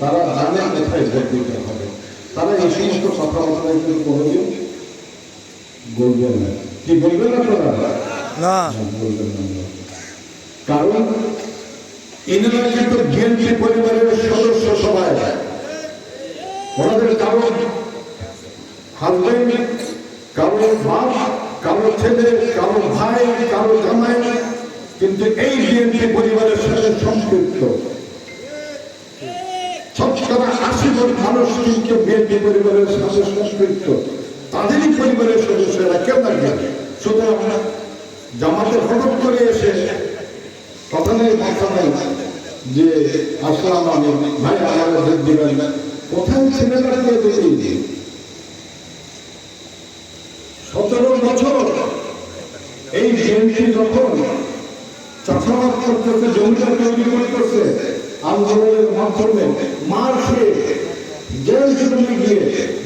তারা জানে কোথায় ভোট দিতে হবে। তারা এই সমস্ত কথাবার্তা কিন্তু কোনোদিন বলবেন না। কি বলবেন না। বলবেন না। কারণ এনারা কিন্তু বিএনপি পরিবারের সদস্য সবাই। ওনাদের কারও হাজবেন্ড কারও বাপ কারও ছেলে কারও ভাই কারও জামাই। কিন্তু এই বিএনপি পরিবারের সাথে সম্পৃক্ত। শতকরা আশি জন মানুষ কিন্তু বিএনপি পরিবারের সাথে সম্পৃক্ত তাদেরই পরিবারের সদস্যরা কেউ থাকবে সুতরাং জামাতে হঠাৎ করে এসে কথা কথা নেই যে আসলাম আমি ভাই, আমার ভোট দিবেন কোথায় ছিলেন আপনি এতদিন? সতেরো বছর। এই বিএনপি যখন চাষাবাদ করতেছে জমিটা তৈরি করতেছে আন্দোলনের মাধ্যমে মার খেয়ে জেল গিয়ে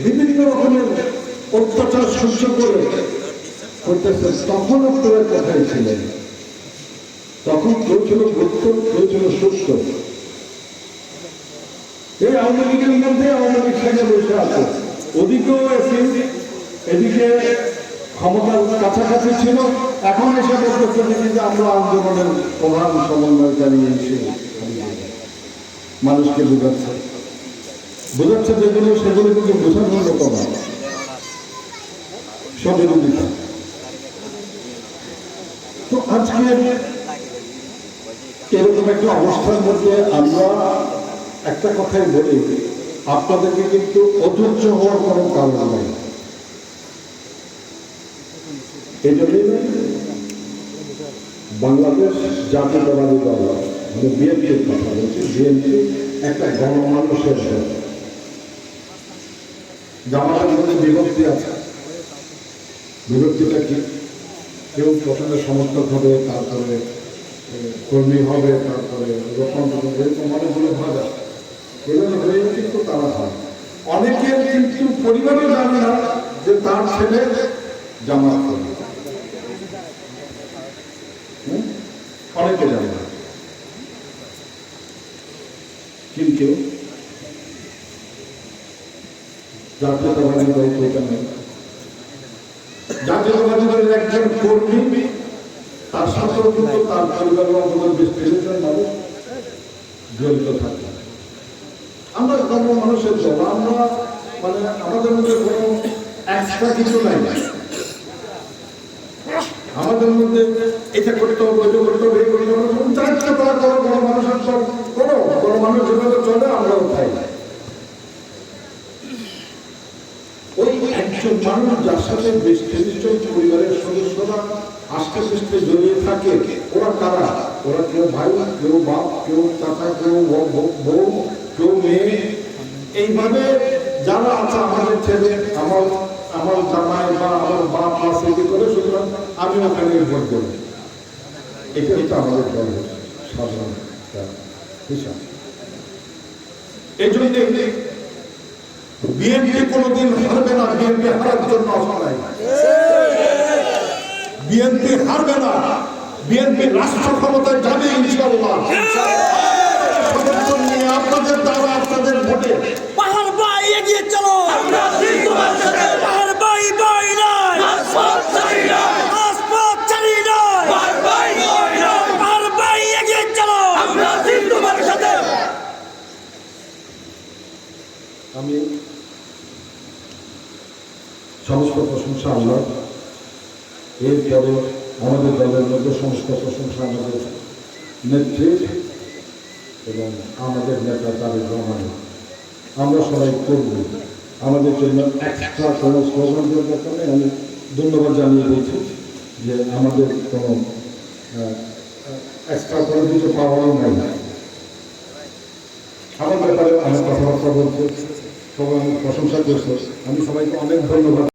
বিভিন্ন রকমের অত্যাচার সহ্য করে করতেছে। তখন আপনারা কোথায় ছিলেন? তখন কেউ ছিল গুপ্ত, কেউ ছিল সুস্থ। এই আওয়ামী লীগের মধ্যে আওয়ামী লীগ থেকে বসে আছে। ওদিকেও এসে এদিকে ক্ষমতার কাছাকাছি ছিল। এখন এসে বলতেছে নাকি যে আমরা আন্দোলনের প্রধান সমন্বয়কারী এসে মানুষকে বোঝাচ্ছে। বোঝাচ্ছে যেগুলো সেগুলো কিন্তু বোঝানোর মতো না। সবিরোধিতা তো আজকে এরকম একটা অবস্থার মধ্যে আমরা একটা কথাই বলি, আপনাদেরকে কিন্তু অধৈর্য হওয়ার কোনো কারণ নাই। এই জন্যই বাংলাদেশ জাতীয়তাবাদী দল। মানে বিএনপির কথা বলছি, বিএনপি একটা গণমানুষের দল জামাতের মধ্যে বিভক্তি আছে। বিভক্তিটা কি? কেউ প্রথমে সমর্থক হবে, তারপরে কর্মী হবে, তারপরে হবে, এরকম অনেকগুলো ভাগ আছে। এগুলো হয়ে কিন্তু তারা হয়। অনেকের কিন্তু পরিবারও জানে না যে তার ছেলে জামাত করবে অনেকে জানে না কিন্তু জাতীয়তাবাদী জাতীয়তাবাদী দলের একজন কর্মী, তার সাথেও কিন্তু তার বেশ তিনজন মানুষ জড়িত থাকে। আমরা কর্ম মানুষের দল আমরা মানে আমাদের মধ্যে কোনো এক্সট্রা কিছু নাই। আমাদের মধ্যে এটা করতে হবে, ওইটা করতে হবে, এই করতে হবে যা ইচ্ছা তারা করো, কোনো মানুষের সব করো, কোনো মানুষ যেভাবে চলে, আমরাও তাই ওই একজন মানুষ যার সাথে পরিবারের সদস্যরা আস্তে আস্তে জড়িয়ে থাকে, ওরা কারা? ওরা কেউ ভাই, কেউ বাপ, কেউ চাচা, কেউ বউ, কেউ মেয়ে। এইভাবে যারা আছে আমাদের ছেলে, আমার আমার জামাই বা আমার বাপ মা সেটি করে, সুতরাং আমি ওখানে ভোট করি এটা হচ্ছে আমাদের দলের সাধারণ হিসাব এই জন্য বিএনপি কোনোদিন হারবে না, বিএনপি হারার জন্য অসহায় বিএনপি হারবে না, বিএনপি রাষ্ট্র ক্ষমতায় যাবে ইনশাল্লাহ সমর্থন নিয়ে আপনাদের দ্বারা আপনাদের ভোটে পাহাড় ভাই এগিয়ে চলো আমরা আছি তোমার সাথে পাহাড় ভাই ভাই নয় রাজপথ ছাড়ি নাই রাজপথ ছাড়ি নয় ভাই ভাই নয় নয় পাহাড় ভাই এগিয়ে চলো আমরা আছি তোমার সাথে আমি সমস্ত প্রশংসা আল্লাহ এরপরে আমাদের দলের মধ্যে সমস্ত প্রশংসা আমাদের নেত্রীর এবং আমাদের নেতা তারেক রহমানের আমরা সবাই করব। আমাদের জন্য এক্সট্রা কোনো স্লোগান দেওয়ার নেই। আমি ধন্যবাদ জানিয়ে দিয়েছি যে আমাদের কোনো এক্সট্রা কোনো কিছু পাওয়াও নাই। আমার ব্যাপারে অনেক কথাবার্তা বলছে সবাই অনেক প্রশংসা করছে। আমি সবাইকে অনেক ধন্যবাদ।